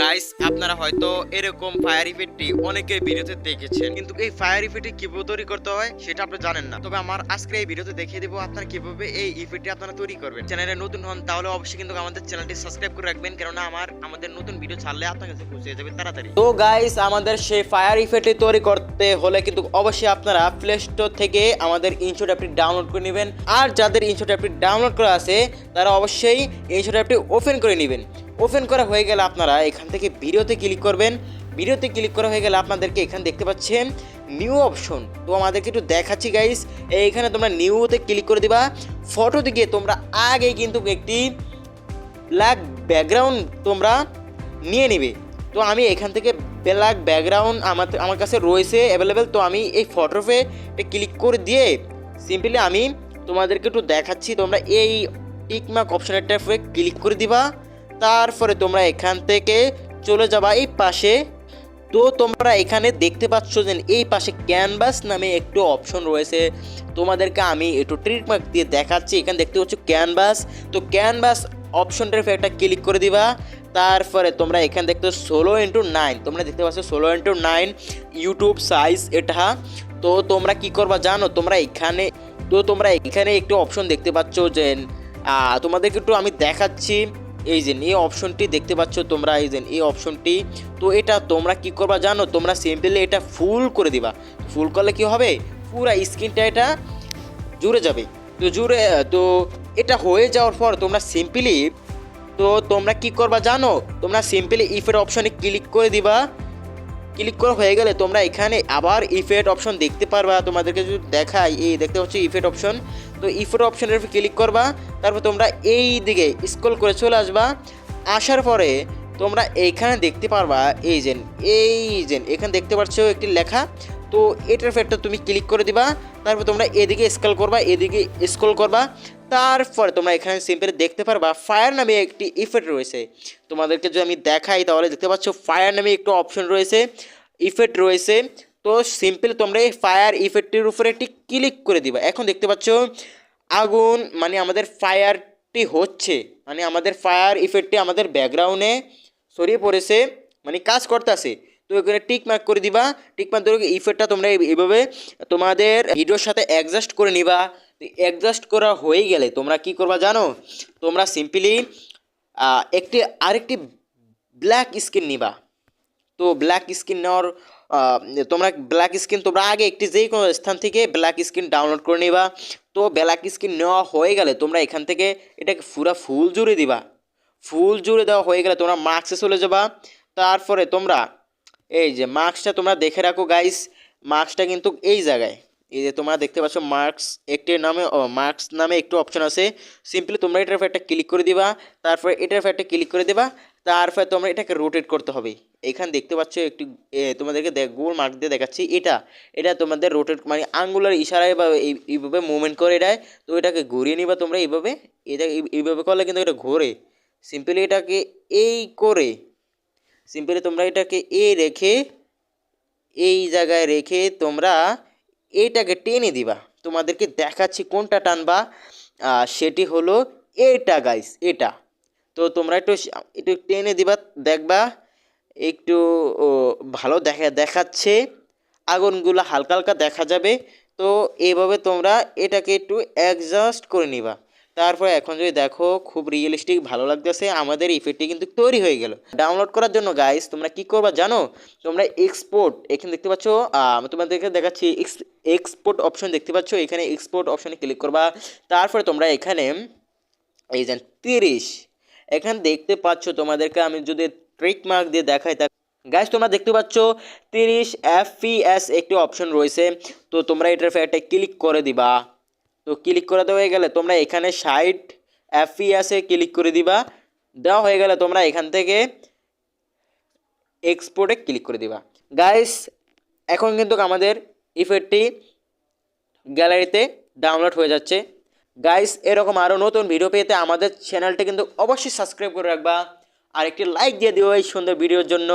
Guys আপনারা হয়তো এরকম ফায়ার ইফেক্টটি অনেকের ভিডিওতে দেখেছেন। কিন্তু এই ফায়ার ইফেক্টটি কীভাবে তৈরি করতে হয়, সেটা আপনি জানেন না। তবে আমার আজকে এই ভিডিওতে দেখিয়ে দেবো আপনারা কীভাবে এই ইফেক্টটি আপনারা তৈরি করবেন। চ্যানেলে নতুন হন, তাহলে অবশ্যই কিন্তু আমাদের চ্যানেলটি সাবস্ক্রাইব করে রাখবেন। কেননা আমার, আমাদের নতুন ভিডিও ছাড়লে আপনার কাছে পৌঁছে যাবে তাড়াতাড়ি। তো গাইস আমাদের সেই ফায়ার ইফেক্টটি তৈরি করতে হলে কিন্তু অবশ্যই আপনারা প্লে স্টোর থেকে আমাদের ইনশট অ্যাপটি ডাউনলোড করে নেবেন। আর যাদের ইনশট অ্যাপটি ডাউনলোড করা আছে, তারা অবশ্যই ইনশট অ্যাপটি ওপেন করে নেবেন। ওপেন করা হয়ে গেলে আপনারা এখান থেকে ভিডিওতে ক্লিক করবেন। ভিডিওতে ক্লিক করা হয়ে গেলে আপনাদেরকে এখানে দেখতে পাচ্ছেন নিউ অপশন। তো আমাদেরকে একটু দেখাচ্ছি গাইস এইখানে তোমরা নিউতে ক্লিক করে দিবা। ফটো দিকে তোমরা আগে কিন্তু একটি ব্ল্যাক ব্যাকগ্রাউন্ড তোমরা নিয়ে নিবে। তো আমি এখান থেকে ব্ল্যাক ব্যাকগ্রাউন্ড আমার আমার কাছে রয়েছে অ্যাভেলেবেল তো আমি এই ফটোপে ক্লিক করে দিয়ে সিম্পলি আমি তোমাদেরকে একটু দেখাচ্ছি। তোমরা এই টিকমার্ক অপশানটা ক্লিক করে দিবা। তারপরে তোমরা এখান থেকে চলে যাবা এই পাশে। তো তোমরা এখানে দেখতে পাচ্ছ যে এই পাশে ক্যানভাস নামে একটু অপশন রয়েছে। তোমাদেরকে আমি একটু ট্রিটমার্ক দিয়ে দেখাচ্ছি। এখানে দেখতে পাচ্ছ ক্যানভাস। তো ক্যানভাস অপশনটার উপর একটা ক্লিক করে দিবা। তারপরে তোমরা এখানে দেখতে ষোলো ইন্টু নাইন তোমরা দেখতে পাচ্ছ ষোলো ইন্টু নাইন ইউটিউব সাইজ এটা। তো তোমরা কি করবা জানো? তোমরা এখানে, তো তোমরা এখানে একটু অপশন দেখতে পাচ্ছ যে তোমাদেরকে একটু আমি দেখাচ্ছি। এই যে এই অপশনটি দেখতে পাচ্ছ তোমরা, এই যে এই অপশনটি তো এটা তোমরা কি করবা জানো? তোমরা সিম্পলি এটা ফুল করে দিবা। ফুল করলে কি হবে? পুরা স্ক্রিনটা এটা জুড়ে যাবে। তো জুড়ে, তো এটা হয়ে যাওয়ার পর তোমরা সিম্পলি তো তোমরা কি করবা জানো? তোমরা সিম্পলি ইফের অপশনে ক্লিক করে দিবা। ক্লিক করা হয়ে গেলে তোমরা এখানে আবার ইফেক্ট অপশন দেখতে পারবা। তোমাদেরকে যদি দেখাই, এই দেখতে পাচ্ছ ইফেক্ট অপশন তো ইফেক্ট অপশনের ক্লিক করবা। তারপর তোমরা এই দিকে স্ক্রল করে চলে আসবা। আসার পরে তোমরা এইখানে দেখতে পারবা, এই যে এই যে, এখানে দেখতে পাচ্ছ একটি লেখা। তো এটার ফেটটা তুমি ক্লিক করে দিবা, তারপর তোমরা এদিকে স্ক্রল করবা, এদিকে স্ক্রল করবা। তারপরে তোমরা এখানে সিম্পলি দেখতে পারবা ফায়ার নামে একটি ইফেক্ট রয়েছে। তোমাদেরকে যদি আমি দেখাই, তাহলে দেখতে পাচ্ছ ফায়ার নামে একটু অপশন রয়েছে ইফেক্ট রয়েছে। তো সিম্পল তোমরা এই ফায়ার ইফেক্টের উপরে একটি ক্লিক করে দিবা। এখন দেখতে পাচ্ছ আগুন মানে আমাদের ফায়ারটি হচ্ছে মানে আমাদের ফায়ার ইফেক্টটি আমাদের ব্যাকগ্রাউন্ডে সরিয়ে পড়েছে মানে কাজ করতেছে। তো এখানে টিক মার্ক করে দিবা টিক মার্ক ধরে ইফেক্টটা তোমরা এই- এইভাবে তোমাদের ভিডিওর সাথে অ্যাডজাস্ট করে নিবা। অ্যাডজাস্ট করা হয়ে গেলে তোমরা কি করবা জানো? তোমরা সিম্পলি একটি, আরেকটি ব্ল্যাক স্ক্রিন নিবা। তো ব্ল্যাক স্ক্রিন নেওয়ার তোমরা ব্ল্যাক স্ক্রিন তোমরা আগে একটি যে কোনো স্থান থেকে ব্ল্যাক স্ক্রিন ডাউনলোড করে নিবা। তো ব্ল্যাক স্ক্রিন নেওয়া হয়ে গেলে তোমরা এখান থেকে এটাকে পুরা ফুল জুড়ে দিবা। ফুল জুড়ে দেওয়া হয়ে গেলে তোমরা মার্কসে চলে যাবা। তারপরে তোমরা এই যে মার্কসটা তোমরা দেখে রাখো গাইস মার্কসটা কিন্তু এই জায়গায়। এই যে তোমরা দেখতে পাচ্ছ মার্কস একটি নামে মার্কস নামে একটু অপশন আছে। সিম্পলি তোমরা এটার একটা ক্লিক করে দিবা। তারপরে এটার একটা ক্লিক করে দিবা। তারপরে তোমরা এটাকে রোটেট করতে হবে। এখানে দেখতে পাচ্ছ একটু তোমাদেরকে দেখ গোল মার্ক দিয়ে দেখাচ্ছি। এটা এটা তোমাদের রোটেট মানে আঙ্গুলার ইশারায় বা এই- এইভাবে মুভমেন্ট করে এটায়, তো এটাকে ঘুরিয়ে নিবা তোমরা এইভাবে। এটা এইভাবে করলে কিন্তু এটা ঘোরে। সিম্পলি এটাকে এই করে সিম্পলি তোমরা এটাকে এ রেখে, এই জায়গায় রেখে তোমরা এইটাকে টেনে দিবা। তোমাদেরকে দেখাচ্ছি কোনটা টানবা। সেটি হলো এটা গাইস এটা। তো তোমরা একটু একটু টেনে দিবা, দেখবা, একটু ভালো দেখা, দেখাচ্ছে, আগুনগুলো হালকা হালকা দেখা যাবে, তো এইভাবে তোমরা এটাকে একটু অ্যাডজাস্ট করে নিবা। তারপরে এখন যদি দেখো, খুব রিয়েলিস্টিক ভালো লাগতেছে, আমাদের ইফেক্টটি কিন্তু তৈরি হয়ে গেল। ডাউনলোড করার জন্য গাইস তোমরা কি করবা জানো? তোমরা এক্সপোর্ট এখানে দেখতে পাচ্ছ আমি তোমাদেরকে দেখাচ্ছি এক্সপোর্ট অপশন দেখতে পাচ্ছ, এখানে এক্সপোর্ট অপশনে ক্লিক করবা। তারপরে তোমরা এখানে, এই যে তিরিশ এখানে দেখতে পাচ্ছ তোমাদেরকে আমি যদি ট্রিক মার্ক দিয়ে দেখাই, তা গাইস তোমরা দেখতে পাচ্ছ তিরিশ এফপিএস একটি অপশন রয়েছে। তো তোমরা এটার একটা ক্লিক করে দিবা। তো ক্লিক করে দেওয়া হয়ে গেলে তোমরা এখানে ষাট এফপিএসে ক্লিক করে দিবা। দেওয়া হয়ে গেলে তোমরা এখান থেকে এক্সপোর্টে ক্লিক করে দিবা। গাইস এখন কিন্তু আমাদের ইফেক্টটি গ্যালারিতে ডাউনলোড হয়ে যাচ্ছে। গাইস এরকম আরও নতুন ভিডিও পেতে আমাদের চ্যানেলটা কিন্তু অবশ্যই সাবস্ক্রাইব করে রাখবা। আর একটি লাইক দিয়ে দিও এই সুন্দর ভিডিওর জন্য।